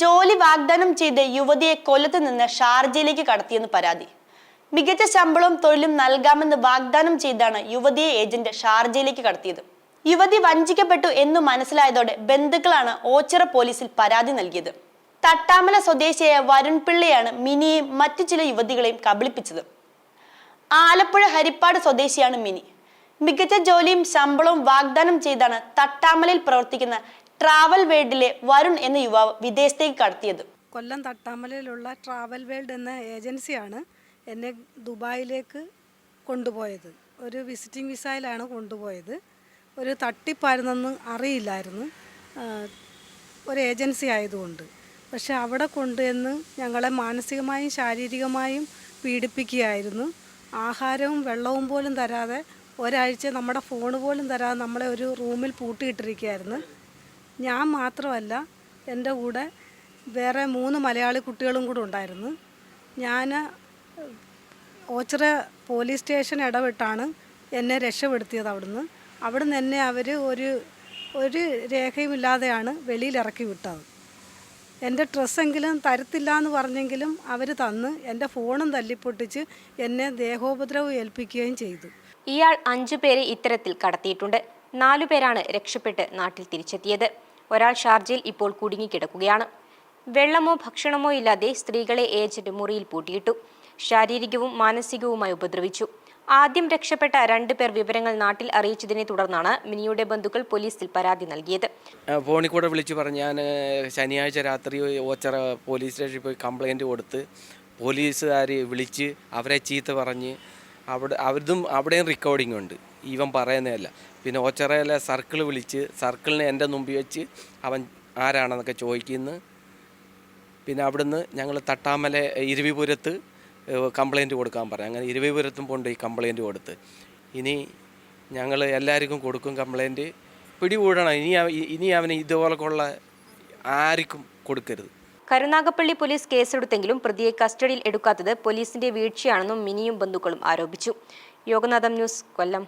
ജോലി വാഗ്ദാനം ചെയ്ത് യുവതിയെ കൊല്ലത്ത് നിന്ന് ഷാർജയിലേക്ക് കടത്തിയെന്ന് പരാതി. മികച്ച ശമ്പളവും തൊഴിലും നൽകാമെന്ന് വാഗ്ദാനം ചെയ്താണ് യുവതിയെ ഏജന്റ് ഷാർജയിലേക്ക് കടത്തിയത്. യുവതി വഞ്ചിക്കപ്പെട്ടു എന്ന് മനസ്സിലായതോടെ ബന്ധുക്കളാണ് ഓച്ചിറ പോലീസിൽ പരാതി നൽകിയത്. തട്ടാമല സ്വദേശിയായ വരുൺ പിള്ളയാണ് മിനിയെയും മറ്റു ചില യുവതികളെയും കബളിപ്പിച്ചത്. ആലപ്പുഴ ഹരിപ്പാട് സ്വദേശിയാണ് മിനി. മികച്ച ജോലിയും ശമ്പളവും വാഗ്ദാനം ചെയ്താണ് തട്ടാമലയിൽ പ്രവർത്തിക്കുന്ന ട്രാവൽ വേൾഡിലെ വരുൺ എന്ന യുവാവ് വിദേശത്തേക്ക് കടത്തിയത്. കൊല്ലം തട്ടാമലയിലുള്ള ട്രാവൽ വേൾഡ് എന്ന ഏജൻസിയാണ് എന്നെ ദുബായിലേക്ക് കൊണ്ടുപോയത്. ഒരു വിസിറ്റിംഗ് വിസയിലാണ് കൊണ്ടുപോയത്. ഒരു തട്ടിപ്പായിരുന്നെന്ന് അറിയില്ലായിരുന്നു. ഒരു ഏജൻസി ആയതുകൊണ്ട്. പക്ഷെ അവിടെ കൊണ്ടുവന്ന് ഞങ്ങളെ മാനസികമായും ശാരീരികമായും പീഡിപ്പിക്കുകയായിരുന്നു. ആഹാരവും വെള്ളവും പോലും തരാതെ ഒരാഴ്ച നമ്മുടെ ഫോൺ പോലും തരാതെ നമ്മളെ ഒരു റൂമിൽ പൂട്ടിയിട്ടിരിക്കുകയായിരുന്നു. ഞാൻ മാത്രമല്ല എന്റെ കൂടെ വേറെ മൂന്ന് മലയാളി കുട്ടികളും കൂടെ ഉണ്ടായിരുന്നു. ഞാൻ ഓച്ചിറ പോലീസ് സ്റ്റേഷൻ ഇടപെട്ടാണ് എന്നെ രക്ഷപ്പെടുത്തിയത് അവിടുന്ന്. അവിടുന്ന് എന്നെ അവർ ഒരു ഒരു രേഖയുമില്ലാതെയാണ് വെളിയിലിറക്കി വിട്ടത്. എന്റെ ഡ്രസ്സെങ്കിലും തരത്തില്ല എന്ന് പറഞ്ഞെങ്കിലും അവർ തന്ന് എന്റെ ഫോണും തല്ലിപ്പൊട്ടിച്ച് എന്നെ ദേഹോപദ്രവം ഏൽപ്പിക്കുകയും ചെയ്തു. ഇയാൾ അഞ്ചു പേരെ ഇത്തരത്തിൽ കടത്തിയിട്ടുണ്ട്. നാലുപേരാണ് രക്ഷപ്പെട്ട് നാട്ടിൽ തിരിച്ചെത്തിയത്. ഒരാൾ ഷാർജയിൽ ഇപ്പോൾ കുടുങ്ങിക്കിടക്കുകയാണ്. വെള്ളമോ ഭക്ഷണമോ ഇല്ലാതെ സ്ത്രീകളെ ഏജന്റ് മുറിയിൽ പൂട്ടിയിട്ടു. ശാരീരികവും മാനസികവുമായി ഉപദ്രവിച്ചു. ആദ്യം രക്ഷപ്പെട്ട രണ്ടു പേർ വിവരങ്ങൾ നാട്ടിൽ അറിയിച്ചതിനെ തുടർന്നാണ് മിനിയുടെ ബന്ധുക്കൾ പോലീസിൽ പരാതി നൽകിയത്. ഫോണിൽ കൂടെ വിളിച്ചു പറഞ്ഞു ഞാൻ ശനിയാഴ്ച രാത്രി ഓച്ചറ പോലീസ് സ്റ്റേഷനിൽ പോയി കംപ്ലൈന്റ് കൊടുത്ത് പോലീസുകാർ വിളിച്ച് അവരെ ചീത്ത പറഞ്ഞ് അവിടെ അവരിതും അവിടെയും റെക്കോർഡിംഗ് ഉണ്ട്. ഇവൻ പറയുന്നതല്ല. പിന്നെ ഓച്ചറയിലെ സർക്കിൾ വിളിച്ച് സർക്കിളിനെ എന്റെ മുമ്പിൽ വെച്ച് അവൻ ആരാണെന്നൊക്കെ ചോദിക്കുന്നു. പിന്നെ അവിടുന്ന് ഞങ്ങൾ തട്ടാമല ഇരുവിപുരത്ത് കംപ്ലൈന്റ് കൊടുക്കാൻ പറഞ്ഞു. അങ്ങനെ ഇരുവിപുരത്തും പോണ്ട് ഈ കംപ്ലൈന്റ് കൊടുത്ത്. ഇനി ഞങ്ങൾ എല്ലാവർക്കും കൊടുക്കും കംപ്ലൈന്റ് പിടികൂടണം. ഇനി ഇനി അവന് ഇതുപോലൊക്കെയുള്ള ആർക്കും കൊടുക്കരുത്. കരുനാഗപ്പള്ളി പോലീസ് കേസെടുത്തെങ്കിലും പ്രതിയെ കസ്റ്റഡിയിൽ എടുക്കാത്തത് പോലീസിന്റെ വീഴ്ചയാണെന്നും മിനിയും ബന്ധുക്കളും ആരോപിച്ചു. യോഗനാഥം ന്യൂസ് കൊല്ലം.